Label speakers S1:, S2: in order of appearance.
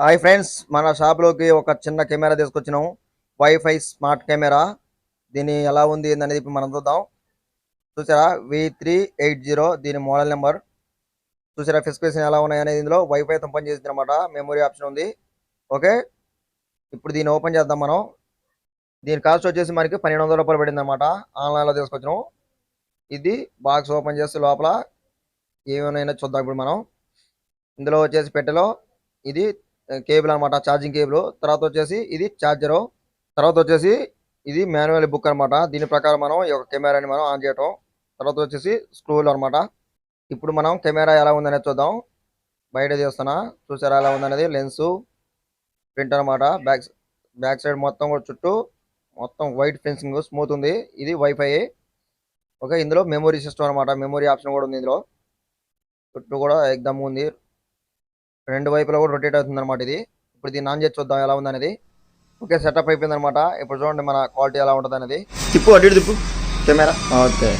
S1: Hi friends మన షాప్లోకి ఒక చిన్న కెమెరా తీసుకొచ్చినాం. Wifi smart camera. దీని ఎలా ఉంది అనేది ఇప్పుడు మనం చూద్దాం. చూసారా? వి త్రీ ఎయిట్ జీరో దీని మోడల్ నెంబర్. చూసారా? ఫెసిఫికేషన్ ఎలా ఉన్నాయి అనేది ఇందులో వైఫైతో పనిచేసింది అనమాట మెమొరీ ఆప్షన్ ఉంది. ఓకే ఇప్పుడు దీన్ని ఓపెన్ చేద్దాం మనం. దీని కాస్ట్ వచ్చేసి మనకి పన్నెండు వందల రూపాయలు పడింది అనమాట ఆన్లైన్లో తీసుకొచ్చినాం. ఇది బాక్స్ ఓపెన్ చేస్తే లోపల ఏమైనా చూద్దాం ఇప్పుడు మనం. ఇందులో వచ్చేసి పెట్టెలో ఇది కేబుల్ అన్నమాట ఛార్జింగ్ కేబుల్. తర్వాత వచ్చేసి ఇది ఛార్జరు. తర్వాత వచ్చేసి ఇది మాన్యువల్ బుక్ అన్నమాట. దీని ప్రకారం మనం ఈ యొక్క కెమెరాని మనం ఆన్ చేయటం. తర్వాత వచ్చేసి స్క్రూలు అన్నమాట. ఇప్పుడు మనం కెమెరా ఎలా ఉందనేది చూద్దాం. బయట తీస్తున్నా. చూసారా ఎలా ఉందనేది? లెన్స్. ప్రింట్ అన్నమాట. బ్యాక్ బ్యాక్ సైడ్ మొత్తం కూడా చుట్టూ మొత్తం వైట్ ఫెన్సింగ్ స్మూత్ ఉంది. ఇది వైఫై. ఓకే ఇందులో మెమొరీ సిస్టమ్ అన్నమాట. మెమొరీ ఆప్షన్ కూడా ఉంది ఇందులో. చుట్టూ కూడా ఎగ్దమ్ ఉంది. రెండు వైపులా కూడా రొటేట్ అవుతుంది అనమాట ఇది. ఇప్పుడు దీన్ని ఆన్ చేసి చూద్దాం ఎలా ఉందనేది. ఓకే సెటప్ అయిపోయింది అనమాట ఇప్పుడు చూడండి మన క్వాలిటీ ఎలా ఉంటుంది అనేది తిప్పు అటు ఇటు తిప్పు. కెమెరా. ఓకే.